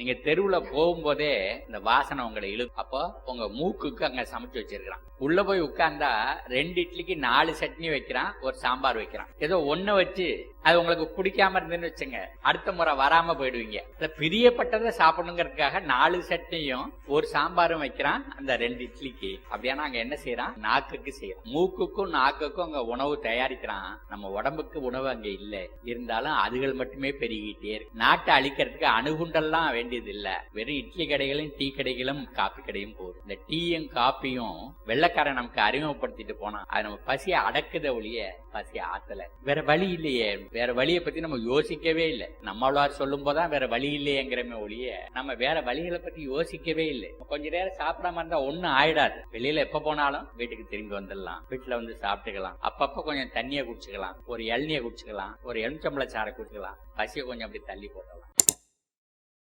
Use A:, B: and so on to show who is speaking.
A: நீங்க தெருவுல போகும்போதே இந்த வாசனை உங்களை இழு அப்போ உங்க மூக்குக்கு அங்க சமைச்சு வச்சிருக்கான் உள்ள போய் உட்கார்ந்தா ரெண்டு இட்லிக்கு நாலு சட்னி வைக்கிறான் ஒரு சாம்பார் வைக்கிறான். ஏதோ ஒண்ணு வச்சு அது உங்களுக்கு பிடிக்காம இருந்துன்னு வச்சுங்க. அடுத்த முறை வராம போயிடுவீங்க. இந்த பிரியப்பட்டதை சாப்பிடணுங்கிறதுக்காக நாலு சட்னியும் ஒரு சாம்பாரும் வைக்கிறான் அந்த ரெண்டு இட்லிக்கு. அப்படியானா அங்க என்ன செய்யறான் நாக்குக்கு செய்யறான் மூக்குக்கும் நாக்குக்கும் அங்க உணவு தயாரிக்கிறான். நம்ம உடம்புக்கு உணவு அங்க இல்ல. இருந்தாலும் அதுகள் மட்டுமே பெருகிட்டே இருக்கு. நாட்டை அழிக்கிறதுக்கு அணுகுண்டெல்லாம் வேண்டியது இல்ல வெறும் இட்லி கடைகளும் டீ கடைகளும் காப்பி கடையும் போதும். இந்த டீயும் காப்பியும் வெள்ளக்காரன் நமக்கு அறிமுகப்படுத்திட்டு போனா அது நம்ம பசியை அடக்குத ஒழிய பசியை ஆத்தல. வேற வழி இல்லையே. வேற வழியை பத்தி நம்ம யோசிக்கவே இல்லை. நம்மளார் சொல்லும் போதான் வேற வழி இல்லையேங்கிறமே ஒழிய நம்ம வேற வழிகளை பத்தி யோசிக்கவே இல்லை. கொஞ்ச நேரம் சாப்பிடாம இருந்தா ஒண்ணும் ஆயிடாது. வெளியில எப்ப போனாலும் வீட்டுக்கு திரும்பி வந்துடலாம். வீட்டுல வந்து சாப்பிட்டுக்கலாம். அப்பப்ப கொஞ்சம் தண்ணியை குடிச்சுக்கலாம். ஒரு இளநியை குடிச்சுக்கலாம். ஒரு எலுமிச்சம்பள சாரை குடிச்சுக்கலாம். பசியை கொஞ்சம் அப்படி தள்ளி போடலாம்